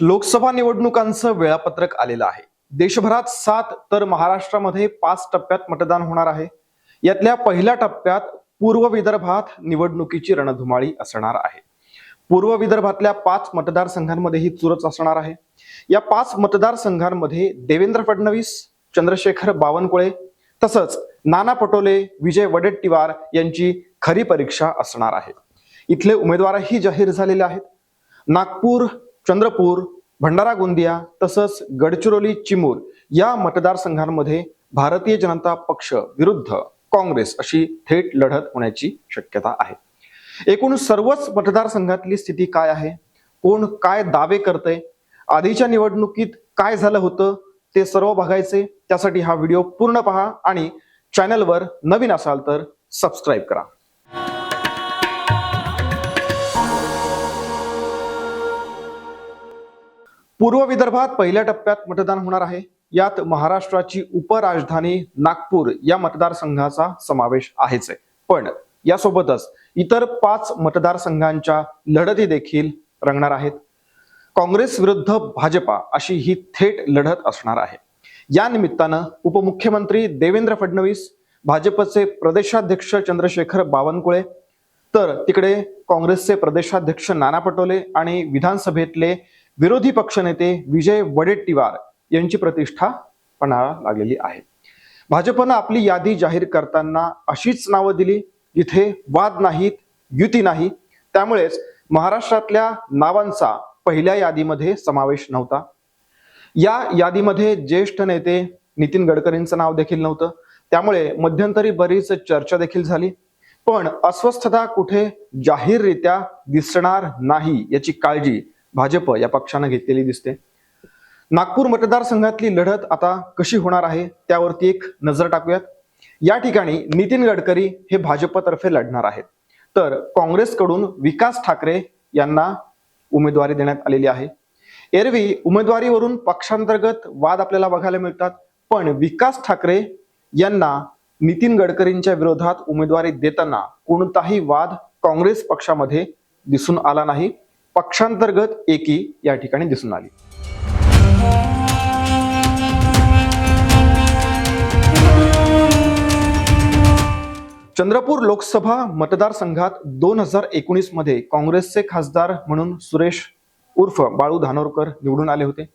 लोकसभा निवडणुकांचं वेळापत्रक आलेलं आहे. देशभरात सात तर महाराष्ट्रामध्ये पाच टप्प्यात मतदान होणार आहे. यातल्या पहिल्या टप्प्यात पूर्व विदर्भात निवडणुकीची रणधुमाळी असणार आहे. पूर्व विदर्भातल्या पाच मतदारसंघांमध्ये ही चुरच असणार आहे. या पाच मतदारसंघांमध्ये देवेंद्र फडणवीस चंद्रशेखर बावनकुळे तसंच नाना पटोले विजय वडेट्टीवार यांची खरी परीक्षा असणार आहे. इथले उमेदवारही जाहीर झालेले आहेत. नागपूर चंद्रपूर भंडारा गोंदिया तसंच गडचिरोली चिमूर या मतदारसंघांमध्ये भारतीय जनता पक्ष विरुद्ध काँग्रेस अशी थेट लढत होण्याची शक्यता आहे. एकूण सर्वच मतदारसंघातली स्थिती काय आहे? कोण काय दावे करतंय? आधीच्या निवडणुकीत काय झालं होतं? ते सर्व बघायचे. त्यासाठी हा व्हिडिओ पूर्ण पहा आणि चॅनलवर नवीन असाल तर सबस्क्राईब करा. पूर्व विदर्भात पहिल्या टप्प्यात मतदान होणार आहे. यात महाराष्ट्राची उपराजधानी नागपूर या मतदारसंघाचा समावेश आहेच आहे. पण यासोबतच इतर पाच मतदारसंघांच्या लढती देखील रंगणार आहेत. काँग्रेस विरुद्ध भाजपा अशी ही थेट लढत असणार आहे. या निमित्तानं उपमुख्यमंत्री देवेंद्र फडणवीस भाजपचे प्रदेशाध्यक्ष चंद्रशेखर बावनकुळे तर तिकडे काँग्रेसचे प्रदेशाध्यक्ष नाना पटोले आणि विधानसभेतले विरोधी पक्षनेते विजय वडेट्टीवार यांची प्रतिष्ठा पणाला लागलेली आहे. भाजपनं आपली यादी जाहीर करताना अशीच नावं दिली जिथे वाद नाहीत युती नाही. त्यामुळेच महाराष्ट्रातल्या नावांचा पहिल्या यादीमध्ये समावेश नव्हता. या यादीमध्ये ज्येष्ठ नेते नितीन गडकरींचं नाव देखील नव्हतं. त्यामुळे मध्यंतरी बरीच चर्चा देखील झाली. पण अस्वस्थता कुठे जाहीररित्या दिसणार नाही याची काळजी भाजप या पक्षानं घेतलेली दिसते. नागपूर मतदारसंघातली लढत आता कशी होणार आहे त्यावरती एक नजर टाकूयात. या ठिकाणी नितीन गडकरी हे भाजपतर्फे लढणार आहेत. तर काँग्रेसकडून विकास ठाकरे यांना उमेदवारी देण्यात आलेली आहे. एरवी उमेदवारीवरून पक्षांतर्गत वाद आपल्याला बघायला मिळतात पण विकास ठाकरे यांना नितीन गडकरींच्या विरोधात उमेदवारी देताना कोणताही वाद काँग्रेस पक्षामध्ये दिसून आला नाही. पक्षांतर्गत एकी या ठिकाणी दिसून आली. चंद्रपूर लोकसभा मतदारसंघात दोन हजार एकोणीसमध्ये काँग्रेसचे खासदार म्हणून सुरेश उर्फ बाळू धानोरकर निवडून आले होते.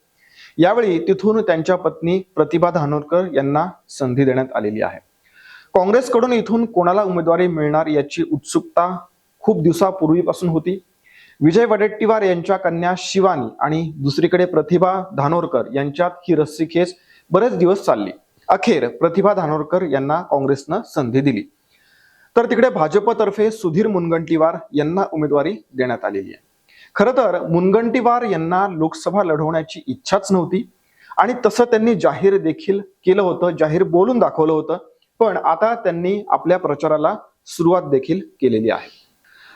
यावेळी तिथून त्यांच्या पत्नी प्रतिभा धानोरकर यांना संधी देण्यात आलेली आहे. काँग्रेसकडून इथून कोणाला उमेदवारी मिळणार याची उत्सुकता खूप दिवसापूर्वीपासून होती. विजय वडेट्टीवार यांच्या कन्या शिवानी आणि दुसरीकडे प्रतिभा धानोरकर यांच्यात ही रस्सीखेच बरेच दिवस चालली. अखेर प्रतिभा धानोरकर यांना काँग्रेसनं संधी दिली. तर तिकडे भाजपतर्फे सुधीर मुनगंटीवार यांना उमेदवारी देण्यात आलेली आहे. खरं तर मुनगंटीवार यांना लोकसभा लढवण्याची इच्छाच नव्हती आणि तसं त्यांनी जाहीर देखील केलं होतं जाहीर बोलून दाखवलं होतं. पण आता त्यांनी आपल्या प्रचाराला सुरुवात देखील केलेली आहे.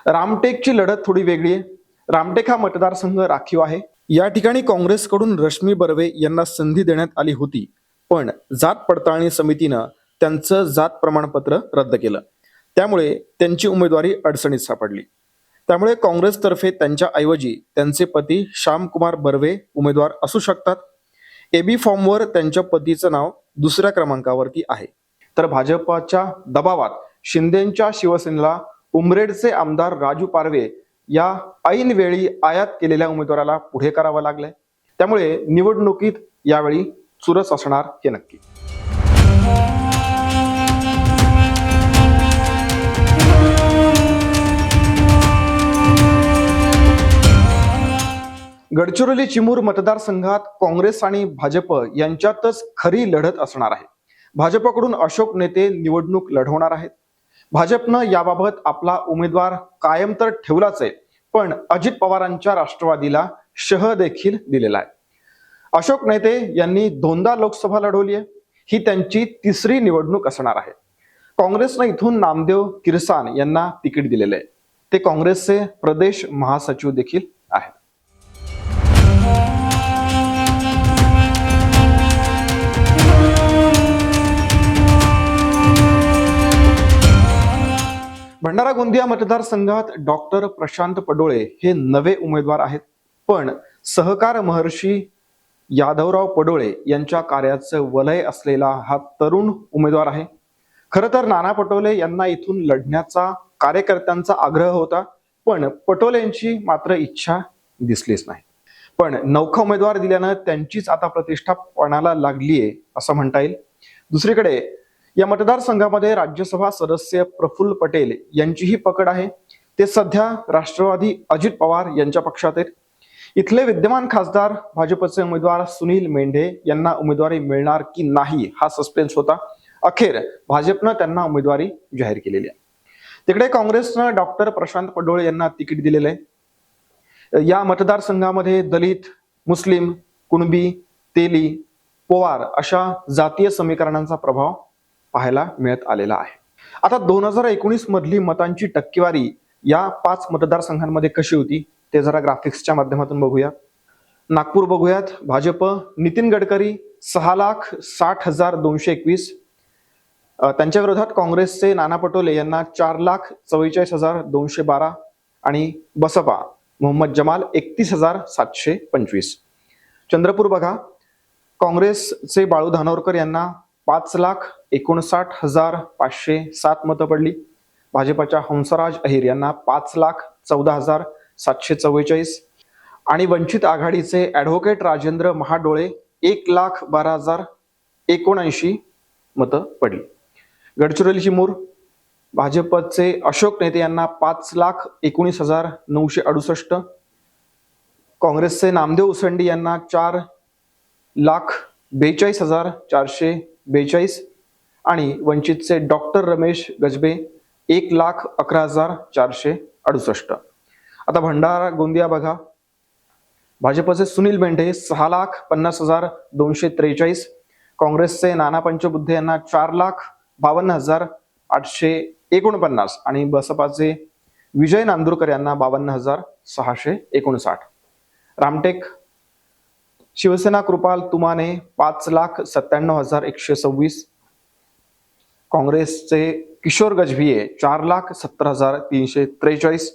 रामटेकची लढत थोडी वेगळी आहे. रामटेक हा मतदारसंघ राखीव आहे. या ठिकाणी काँग्रेसकडून रश्मी बर्वे यांना संधी देण्यात आली होती. पण जात पडताळणी समितीनं त्यांचं जात प्रमाणपत्र रद्द केलं. त्यामुळे त्यांची उमेदवारी अडचणीत सापडली. त्यामुळे काँग्रेसतर्फे त्यांच्या ऐवजी त्यांचे पती श्यामकुमार बर्वे उमेदवार असू शकतात. एबी फॉर्मवर त्यांच्या पतीचं नाव दुसऱ्या क्रमांकावरती आहे. तर भाजपच्या दबावात शिंदेच्या शिवसेनेला उमरेडचे आमदार राजू पारवे या ऐनवेळी आयात केलेल्या उमेदवाराला पुढे करावं लागलंय. त्यामुळे निवडणुकीत यावेळी चुरस असणार हे नक्की. गडचिरोली चिमूर मतदारसंघात काँग्रेस आणि भाजप यांच्यातच खरी लढत असणार आहे. भाजपकडून अशोक नेते निवडणूक लढवणार आहेत. भाजपनं याबाबत आपला उमेदवार कायम तर ठेवलाच आहे पण अजित पवारांच्या राष्ट्रवादीला शह देखील दिलेला आहे. अशोक नेते यांनी दोनदा लोकसभा लढवली आहे ही त्यांची तिसरी निवडणूक असणार आहे. काँग्रेसनं इथून नामदेव किरसान यांना तिकीट दिलेलं आहे. ते काँग्रेसचे प्रदेश महासचिव देखील आहेत. भंडारा गोंदिया मतदारसंघात डॉक्टर प्रशांत पडोळे हे नवे उमेदवार आहेत. पण सहकार महर्षी यादवराव पडोळे यांच्या कार्याचं वलय असलेला हा तरुण उमेदवार आहे. खरं तर नाना पटोले यांना इथून लढण्याचा कार्यकर्त्यांचा आग्रह होता पण पटोलेंची मात्र इच्छा दिसलीच नाही. पण नौखा उमेदवार दिल्यानं त्यांचीच आता प्रतिष्ठा पणाला लागलीये असं म्हणता येईल. दुसरीकडे या मतदारसंघामध्ये राज्यसभा सदस्य प्रफुल्ल पटेल यांचीही पकड आहे. ते सध्या राष्ट्रवादी अजित पवार यांच्या पक्षात आहेत. इथले विद्यमान खासदार भाजपचे उमेदवार सुनील मेंढे यांना उमेदवारी मिळणार की नाही हा सस्पेन्स होता. अखेर भाजपनं त्यांना उमेदवारी जाहीर केलेली आहे. तिकडे काँग्रेसनं डॉक्टर प्रशांत पडोळे यांना तिकीट दिलेलं आहे. या मतदारसंघामध्ये दलित मुस्लिम कुणबी तेली पोवार अशा जातीय समीकरणांचा प्रभाव पाहायला मिळत आलेला आहे. आता दोन हजार एकोणीस मधली मतांची टक्केवारी या पाच मतदारसंघांमध्ये कशी होती ते जरा ग्राफिक्सच्या माध्यमातून बघूया. नागपूर बघूयात भाजप नितीन गडकरी सहा लाख साठ हजार दोनशे एकवीस. त्यांच्या विरोधात काँग्रेसचे नाना पटोले यांना चार लाख चव्वेचाळीस हजार दोनशे बारा आणि बसपा मोहम्मद जमाल एकतीस हजार सातशे पंचवीस. चंद्रपूर बघा काँग्रेसचे बाळू धानोरकर यांना पाच लाख एकोणसाठ हजार पाचशे सात मतं पडली. भाजपाच्या हंसराज अहिर यांना पाच लाख चौदा हजार सातशे चव्वेचाळीस. आणि वंचित आघाडीचे ॲडव्होकेट राजेंद्र महाडोळे एक लाख बारा हजार एकोणऐंशी मतं पडली. गडचिरोली चिमूर भाजपचे अशोक नेते यांना पाच लाख एकोणीस हजार नऊशे अडुसष्ट. काँग्रेसचे नामदेव उसंडी यांना चार लाख बेचाळीस हजार चारशे बेचाळीस आणि वंचितचे डॉक्टर रमेश गजबे एक लाख अकरा हजार चारशे अडुसष्ट. आता भंडारा गोंदिया बघा. भाजपचे सुनील मेंढे सहा लाख पन्नास हजार दोनशे त्रेचाळीस. काँग्रेसचे नाना पंचबुद्धे यांना चार लाख बावन्न हजार आठशे एकोणपन्नास आणि बसपाचे विजय नांदुरकर यांना बावन्न हजार सहाशे एकोणसाठ. रामटेक शिवसेना कृपाल तुमाने पाच लाख सत्त्याण्णव हजार एकशे सव्वीस. काँग्रेसचे किशोर गजभिये चार लाख सत्तर हजार तीनशे त्रेचाळीस.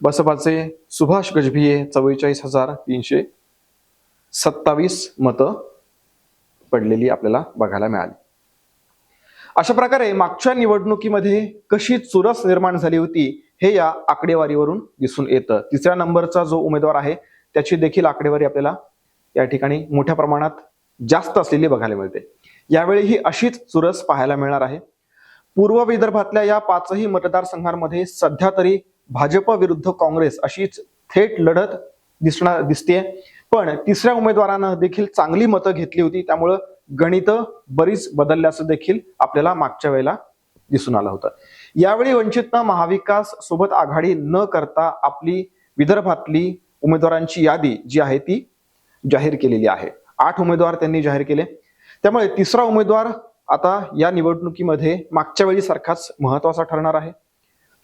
बसपाचे सुभाष गजभिये चव्वेचाळीस हजार तीनशे सत्तावीस मतं पडलेली आपल्याला बघायला मिळाली. अशा प्रकारे मागच्या निवडणुकीमध्ये कशी चुरस निर्माण झाली होती हे या आकडेवारीवरून दिसून येतं. तिसऱ्या नंबरचा जो उमेदवार आहे त्याची देखील आकडेवारी आपल्याला या ठिकाणी मोठ्या प्रमाणात जास्त असलेली बघायला मिळते. यावेळी ही अशीच चुरस पाहायला मिळणार आहे. पूर्व विदर्भातल्या या पाचही मतदारसंघांमध्ये सध्या तरी भाजप विरुद्ध काँग्रेस अशीच थेट लढत दिसणार दिसते पण तिसऱ्या उमेदवारानं देखील चांगली मतं घेतली होती. त्यामुळं गणित बरीच बदलल्याचं देखील आपल्याला मागच्या वेळेला दिसून आलं होतं. यावेळी वंचितनं महाविकास सोबत आघाडी न करता आपली विदर्भातली उमेदवारांची यादी जी आहे ती जाहीर केलेली आहे. आठ उमेदवार त्यांनी जाहीर केले. त्यामुळे तिसरा उमेदवार आता या निवडणुकीमध्ये मागच्या वेळी सारखाच महत्त्वाचा ठरणार आहे.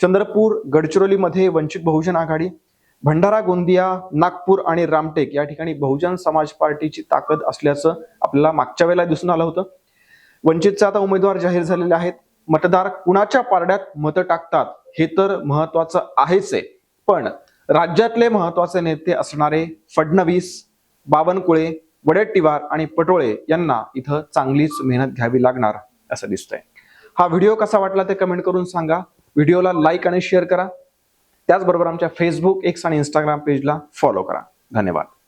चंद्रपूर गडचिरोलीमध्ये वंचित बहुजन आघाडी भंडारा गोंदिया नागपूर आणि रामटेक या ठिकाणी बहुजन समाज पार्टीची ताकद असल्याचं आपल्याला मागच्या वेळेला दिसून आलं होतं. वंचितचे आता उमेदवार जाहीर झालेले आहेत. मतदार कुणाच्या पारड्यात मतं टाकतात हे तर महत्वाचं आहेच आहे. पण राज्यातले महत्त्वाचे नेते असणारे फडणवीस बावनकुळे वडेट्टीवार आणि पटोळे यांना इथं चांगलीच मेहनत घ्यावी लागणार असं दिसतंय. हा व्हिडिओ कसा वाटला ते कमेंट करून सांगा. व्हिडिओला लाईक आणि शेअर करा. त्याचबरोबर आमच्या फेसबुक एक्स आणि इंस्टाग्राम पेजला फॉलो करा. धन्यवाद.